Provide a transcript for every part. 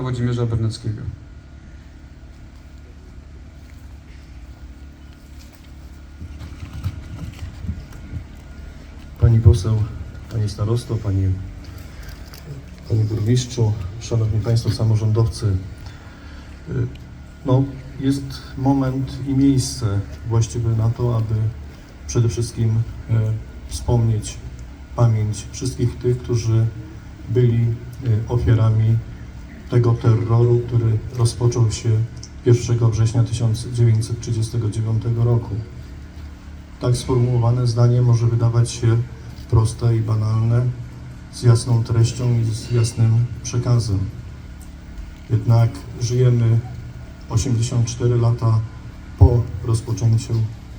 Włodzimierza Bernackiego. Pani poseł, Pani starosto, Panie, Panie burmistrzu, Szanowni Państwo samorządowcy. No, jest moment i miejsce właściwe na to, aby przede wszystkim y, wspomnieć pamięć wszystkich tych, którzy byli y, ofiarami tego terroru, który rozpoczął się 1 września 1939 roku. Tak sformułowane zdanie może wydawać się proste i banalne, z jasną treścią i z jasnym przekazem. Jednak żyjemy 84 lata po rozpoczęciu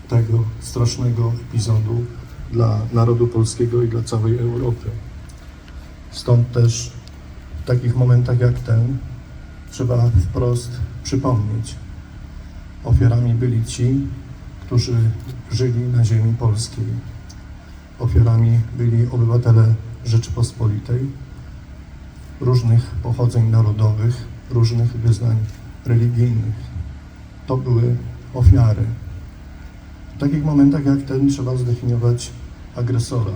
tego strasznego epizodu dla narodu polskiego i dla całej Europy. Stąd też w takich momentach jak ten trzeba wprost przypomnieć. Ofiarami byli ci, którzy żyli na ziemi polskiej. Ofiarami byli obywatele Rzeczypospolitej, różnych pochodzeń narodowych, różnych wyznań religijnych. To były ofiary. W takich momentach jak ten trzeba zdefiniować agresora,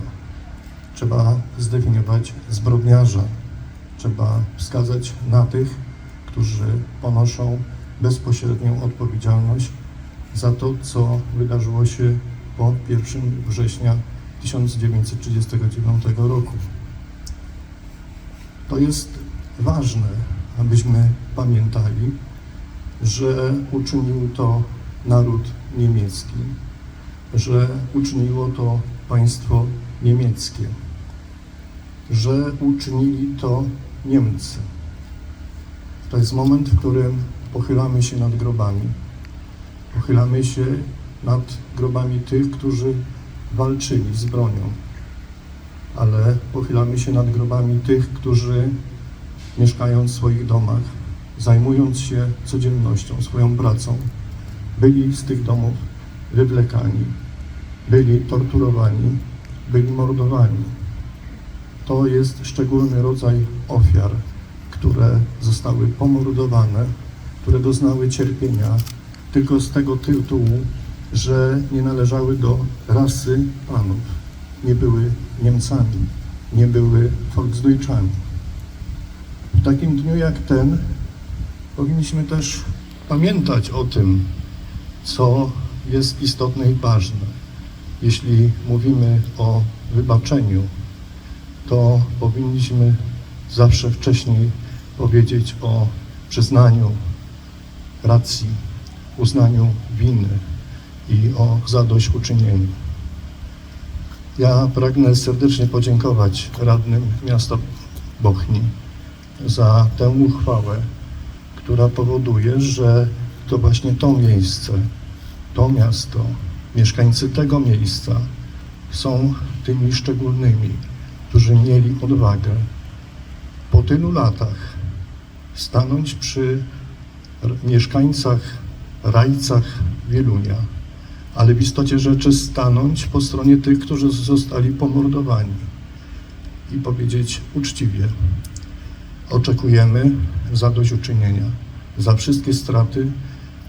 trzeba zdefiniować zbrodniarza, trzeba wskazać na tych, którzy ponoszą bezpośrednią odpowiedzialność za to, co wydarzyło się po 1 września 1939 roku. To jest ważne, abyśmy pamiętali, że uczynił to naród niemiecki, że uczyniło to państwo niemieckie, że uczynili to Niemcy. To jest moment, w którym pochylamy się nad grobami. Pochylamy się nad grobami tych, którzy walczyli z bronią, ale pochylamy się nad grobami tych, którzy mieszkając w swoich domach, zajmując się codziennością, swoją pracą, byli z tych domów wywlekani, byli torturowani, byli mordowani. To jest szczególny rodzaj ofiar, które zostały pomordowane, które doznały cierpienia tylko z tego tytułu, że nie należały do rasy panów, nie były Niemcami, nie były Volksdeutschami. W takim dniu jak ten powinniśmy też pamiętać o tym, co jest istotne i ważne. Jeśli mówimy o wybaczeniu, to powinniśmy zawsze wcześniej powiedzieć o przyznaniu racji, uznaniu winy i o zadośćuczynieniu. Ja pragnę serdecznie podziękować radnym miasta Bochni za tę uchwałę, która powoduje, że to właśnie to miejsce, to miasto, mieszkańcy tego miejsca są tymi szczególnymi, którzy mieli odwagę po tylu latach stanąć przy mieszkańcach, rajcach Wielunia, ale w istocie rzeczy stanąć po stronie tych, którzy zostali pomordowani i powiedzieć uczciwie, oczekujemy zadośćuczynienia za wszystkie straty,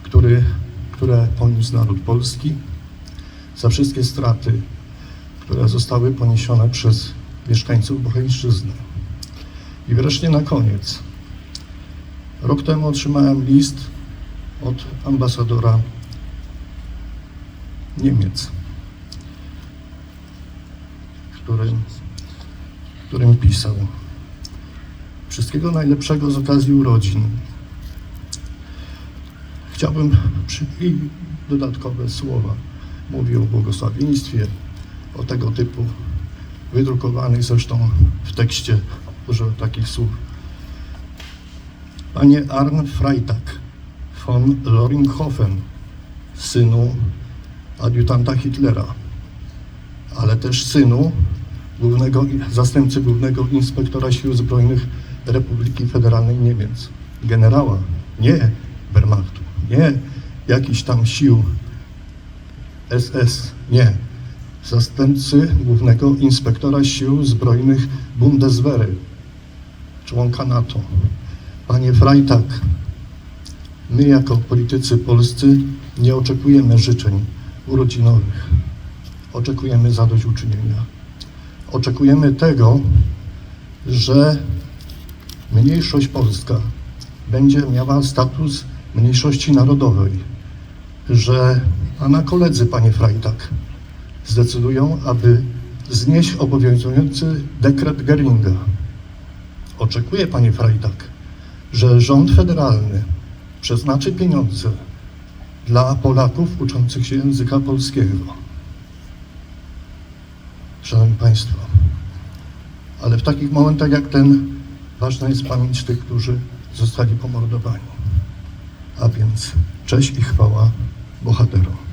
które, które poniósł naród polski, za wszystkie straty, które zostały poniesione przez mieszkańców Bocheńszczyzny. I wreszcie na koniec. Rok temu otrzymałem list od ambasadora Niemiec, w którym, pisał Wszystkiego najlepszego z okazji urodzin. Chciałbym przy... i dodatkowe słowa. Mówi o błogosławieństwie, o tego typu wydrukowanych zresztą w tekście dużo takich słów. Panie Arn Freitag von Loringhofen, synu adiutanta Hitlera, ale też synu głównego, zastępcy głównego inspektora sił zbrojnych Republiki Federalnej Niemiec, generała, nie Wehrmachtu, nie jakichś tam sił SS, nie, zastępcy głównego inspektora sił zbrojnych Bundeswehry, członka NATO. Panie Frajtak, my jako politycy polscy nie oczekujemy życzeń urodzinowych. Oczekujemy zadośćuczynienia. Oczekujemy tego, że mniejszość polska będzie miała status mniejszości narodowej, że pana koledzy, panie Frajtak, zdecydują, aby znieść obowiązujący dekret Geringa. Oczekuję, panie Frajtak, że rząd federalny przeznaczy pieniądze dla Polaków uczących się języka polskiego. Szanowni Państwo, ale w takich momentach jak ten ważna jest pamięć tych, którzy zostali pomordowani. A więc cześć i chwała bohaterom.